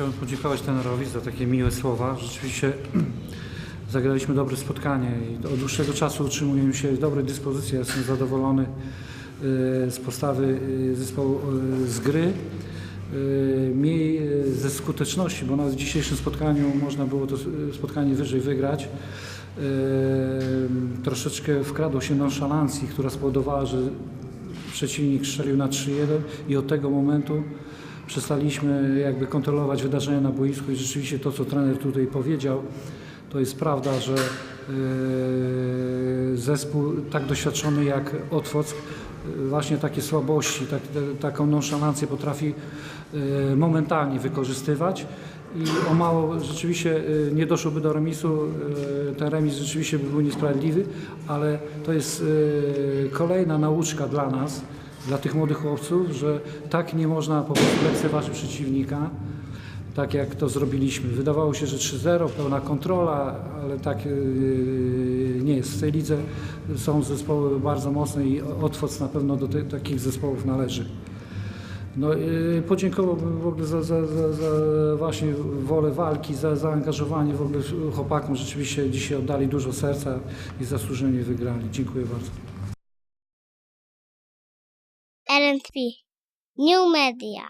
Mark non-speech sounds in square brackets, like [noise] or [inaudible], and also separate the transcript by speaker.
Speaker 1: Chciałbym podziękować trenerowi za takie miłe słowa. Rzeczywiście [clears throat] zagraliśmy dobre spotkanie i od dłuższego czasu utrzymujemy się dobrej dyspozycji. Jestem zadowolony y, z postawy y, zespołu, y, z gry. Mniej ze skuteczności, bo nawet w dzisiejszym spotkaniu można było to spotkanie wyżej wygrać. Troszeczkę wkradło się nonszalancji, która spowodowała, że przeciwnik strzelił na 3-1 i od tego momentu przestaliśmy jakby kontrolować wydarzenia na boisku i rzeczywiście to, co trener tutaj powiedział, to jest prawda, że yy, zespół tak doświadczony jak Otwock yy, właśnie takie słabości, tak, taką nonszalancję potrafi yy, momentalnie wykorzystywać i o mało rzeczywiście nie doszłoby do remisu. Ten remis rzeczywiście by był niesprawiedliwy, ale to jest kolejna nauczka dla nas, dla tych młodych chłopców, że tak nie można po prostu lekceważyć przeciwnika, tak jak to zrobiliśmy. Wydawało się, że 3-0, pełna kontrola, ale tak yy, nie jest. W tej lidze są zespoły bardzo mocne i Otwoc na pewno do takich zespołów należy. No, yy, podziękowałbym w ogóle za, za, za, za właśnie wolę walki, za zaangażowanie w ogóle chłopakom. Rzeczywiście dzisiaj oddali dużo serca i zasłużenie wygrali. Dziękuję bardzo.
Speaker 2: RNP New Media